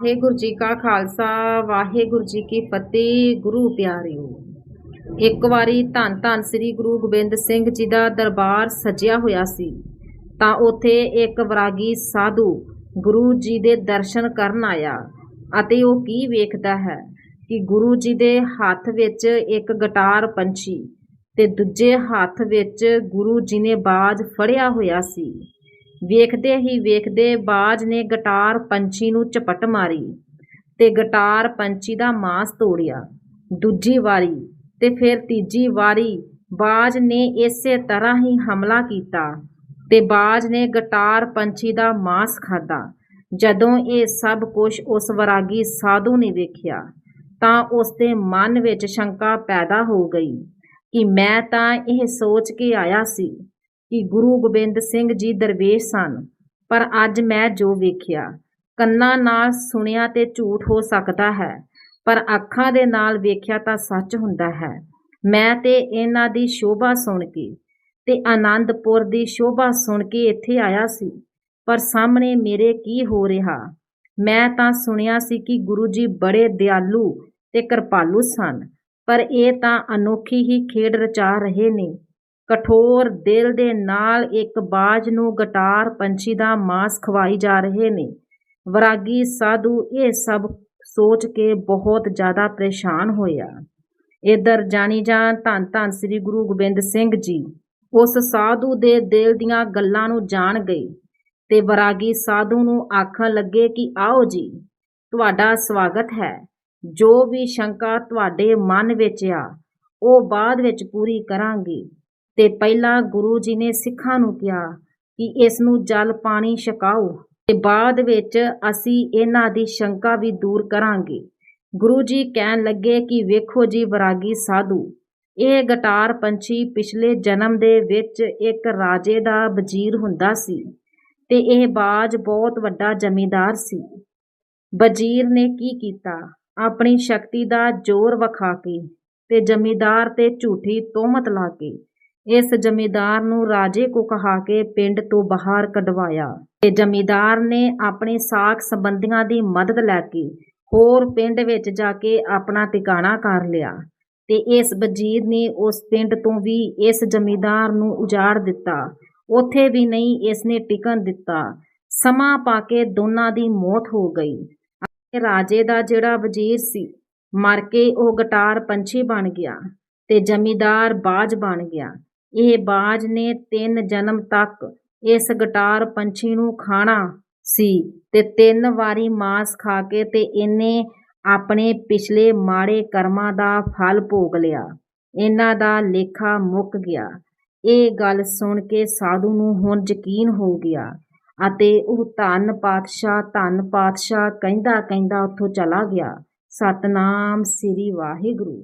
ਵਾਹਿਗੁਰੂ ਜੀ ਕਾ ਖਾਲਸਾ, ਵਾਹਿਗੁਰੂ ਜੀ ਕੀ ਫਤਿਹ, ਗੁਰੂ ਪਿਆਰਿਓ। ਇੱਕ ਵਾਰੀ ਧੰਨ ਧੰਨ ਸ੍ਰੀ ਗੁਰੂ ਗੋਬਿੰਦ ਸਿੰਘ ਜੀ ਦਾ ਦਰਬਾਰ ਸਜਿਆ ਹੋਇਆ ਸੀ, ਤਾਂ ਉੱਥੇ ਇੱਕ ਵਰਾਗੀ ਸਾਧੂ ਗੁਰੂ ਜੀ ਦੇ ਦਰਸ਼ਨ ਕਰਨ ਆਇਆ ਅਤੇ ਉਹ ਕੀ ਵੇਖਦਾ ਹੈ ਕਿ ਗੁਰੂ ਜੀ ਦੇ ਹੱਥ ਵਿੱਚ ਇੱਕ ਗਟਾਰ ਪੰਛੀ ਤੇ ਦੂਜੇ ਹੱਥ ਵਿੱਚ ਗੁਰੂ ਜੀ ਨੇ ਬਾਜ ਫੜਿਆ ਹੋਇਆ ਸੀ। ਵੇਖਦੇ ਹੀ ਵੇਖਦੇ ਬਾਜ ਨੇ ਗਟਾਰ ਪੰਛੀ ਨੂੰ ਝਪਟ ਮਾਰੀ ਤੇ ਗਟਾਰ ਪੰਛੀ ਦਾ ਮਾਸ ਤੋੜਿਆ। ਦੂਜੀ ਵਾਰੀ ਤੇ ਫਿਰ ਤੀਜੀ ਵਾਰੀ ਬਾਜ ਨੇ ਇਸੇ ਤਰ੍ਹਾਂ ਹੀ ਹਮਲਾ ਕੀਤਾ ਤੇ ਬਾਜ ਨੇ ਗਟਾਰ ਪੰਛੀ ਦਾ ਮਾਸ ਖਾਦਾ ਜਦੋਂ ਇਹ ਸਭ ਕੁਝ ਉਸ ਵਰਾਗੀ ਸਾਧੂ ਨੇ ਵੇਖਿਆ ਤਾਂ ਉਸ ਦੇ ਮਨ ਵਿੱਚ ਸ਼ੰਕਾ ਪੈਦਾ ਹੋ ਗਈ ਕਿ ਮੈਂ ਤਾਂ ਇਹ ਸੋਚ ਕੇ ਆਇਆ ਸੀ ਕਿ ਗੁਰੂ ਗੋਬਿੰਦ ਸਿੰਘ ਜੀ ਦਰਵੇਸ਼ ਸਨ। ਪਰ ਅੱਜ ਮੈਂ ਜੋ ਵੇਖਿਆ, ਕੰਨਾਂ ਨਾਲ ਸੁਣਿਆ ਤੇ ਝੂਠ ਹੋ ਸਕਦਾ ਹੈ, ਪਰ ਅੱਖਾਂ ਦੇ ਨਾਲ ਵੇਖਿਆ ਤਾਂ ਸੱਚ ਹੁੰਦਾ ਹੈ। ਮੈਂ ਤੇ ਇਹਨਾਂ ਦੀ ਸ਼ੋਭਾ ਸੁਣ ਕੇ ਤੇ ਆਨੰਦਪੁਰ ਦੀ ਸ਼ੋਭਾ ਸੁਣ ਕੇ ਇੱਥੇ ਆਇਆ ਸੀ। ਪਰ ਸਾਹਮਣੇ ਮੇਰੇ ਕੀ ਹੋ ਰਿਹਾ? ਮੈਂ ਤਾਂ ਸੁਣਿਆ ਸੀ ਕਿ ਗੁਰੂ ਜੀ ਬੜੇ ਦਿਆਲੂ ਤੇ ਕਿਰਪਾਲੂ ਸਨ, ਪਰ ਇਹ ਤਾਂ ਅਨੋਖੀ ਹੀ ਖੇਡ ਰਚਾ ਰਹੇ ਨੇ। ਕਠੋਰ ਦਿਲ ਦੇ ਨਾਲ ਇੱਕ ਬਾਜ ਨੂੰ ਗਟਾਰ ਪੰਛੀ ਦਾ ਮਾਸ ਖਵਾਈ ਜਾ ਰਹੇ ਨੇ। ਵਰਾਗੀ ਸਾਧੂ ਇਹ ਸਭ ਸੋਚ ਕੇ ਬਹੁਤ ਜ਼ਿਆਦਾ ਪਰੇਸ਼ਾਨ ਹੋਇਆ। ਇਧਰ ਜਾਣੀ ਜਾਣ ਧੰਨ ਧੰਨ ਸ੍ਰੀ ਗੁਰੂ ਗੋਬਿੰਦ ਸਿੰਘ ਜੀ, ਉਸ ਸਾਧੂ ਦੇ ਦਿਲ ਦੀਆਂ ਗੱਲਾਂ ਨੂੰ ਜਾਣ ਗਏ ਤੇ ਵਰਾਗੀ ਸਾਧੂ ਨੂੰ ਆਖਣ ਲੱਗੇ ਕਿ ਆਓ ਜੀ, ਤੁਹਾਡਾ ਸਵਾਗਤ ਹੈ। ਜੋ ਵੀ ਸ਼ੰਕਾ ਤੁਹਾਡੇ ਮਨ ਵਿੱਚ ਆ, ਉਹ ਬਾਅਦ ਵਿੱਚ ਪੂਰੀ ਕਰਾਂਗੇ। ਤੇ ਪਹਿਲਾਂ ਗੁਰੂ ਜੀ ਨੇ ਸਿੱਖਾਂ ਨੂੰ ਕਿਹਾ ਕਿ ਇਸ ਨੂੰ ਜਲ ਪਾਣੀ ਛਕਾਓ ਤੇ ਬਾਅਦ ਵਿੱਚ ਅਸੀਂ ਇਹਨਾਂ ਦੀ ਸ਼ੰਕਾ ਵੀ ਦੂਰ ਕਰਾਂਗੇ। ਗੁਰੂ ਜੀ ਕਹਿਣ ਲੱਗੇ ਕਿ ਵੇਖੋ ਜੀ ਵਰਾਗੀ ਸਾਧੂ, ਇਹ ਗਟਾਰ ਪੰਛੀ ਪਿਛਲੇ ਜਨਮ ਦੇ ਵਿੱਚ ਇੱਕ ਰਾਜੇ ਦਾ ਵਜ਼ੀਰ ਹੁੰਦਾ ਸੀ ਤੇ ਇਹ ਬਾਜ ਬਹੁਤ ਵੱਡਾ ਜ਼ਮੀਂਦਾਰ ਸੀ। ਵਜ਼ੀਰ ਨੇ ਕੀ ਕੀਤਾ? ਆਪਣੀ ਸ਼ਕਤੀ ਦਾ ਜ਼ੋਰ ਵਿਖਾ ਕੇ ਤੇ ਜ਼ਮੀਂਦਾਰ ਤੇ ਝੂਠੀ ਤੋਹਮਤ ਲਾ ਕੇ ਇਸ ਜ਼ਮੀਦਾਰ ਨੂੰ ਰਾਜੇ ਕੋ ਕਹਾ ਕੇ ਪਿੰਡ ਤੋਂ ਬਾਹਰ ਕਢਵਾਇਆ। ਤੇ ਜ਼ਮੀਦਾਰ ਨੇ ਆਪਣੇ ਸਾਖ ਸੰਬੰਧੀਆਂ ਦੀ ਮਦਦ ਲੈ ਕੇ ਹੋਰ ਪਿੰਡ ਵਿੱਚ ਜਾ ਕੇ ਆਪਣਾ ਟਿਕਾਣਾ ਕਰ ਲਿਆ। ਤੇ ਇਸ ਵਜ਼ੀਰ ਨੇ ਉਸ ਪਿੰਡ ਤੋਂ ਵੀ ਇਸ ਜ਼ਮੀਦਾਰ ਨੂੰ ਉਜਾੜ ਦਿੱਤਾ। ਉੱਥੇ ਵੀ ਨਹੀਂ ਇਸ ਨੇ ਟਿਕਣ ਦਿੱਤਾ। ਸਮਾਂ ਪਾ ਕੇ ਦੋਨਾਂ ਦੀ ਮੌਤ ਹੋ ਗਈ। ਰਾਜੇ ਦਾ ਜਿਹੜਾ ਵਜ਼ੀਰ ਸੀ, ਮਰ ਕੇ ਉਹ ਗਟਾਰ ਪੰਛੀ ਬਣ ਗਿਆ ਤੇ ਜ਼ਮੀਦਾਰ ਬਾਜ ਬਣ ਗਿਆ। ਇਹ ਬਾਜ ਨੇ ਤਿੰਨ ਜਨਮ ਤੱਕ ਇਸ ਗਟਾਰ ਪੰਛੀ ਨੂੰ ਖਾਣਾ ਸੀ ਤੇ ਤਿੰਨ ਵਾਰੀ ਮਾਸ ਖਾ ਕੇ ਤੇ ਇਹਨੇ ਆਪਣੇ ਪਿਛਲੇ ਮਾੜੇ ਕਰਮਾਂ ਦਾ ਫਲ ਭੋਗ ਲਿਆ। ਇਹਨਾਂ ਦਾ ਲੇਖਾ ਮੁੱਕ ਗਿਆ। ਇਹ ਗੱਲ ਸੁਣ ਕੇ ਸਾਧੂ ਨੂੰ ਹੁਣ ਯਕੀਨ ਹੋ ਗਿਆ ਅਤੇ ਉਹ ਧੰਨ ਪਾਤਸ਼ਾਹ ਧੰਨ ਪਾਤਸ਼ਾਹ ਕਹਿੰਦਾ ਕਹਿੰਦਾ ਉੱਥੋਂ ਚਲਾ ਗਿਆ। ਸਤਨਾਮ ਸ੍ਰੀ ਵਾਹਿਗੁਰੂ।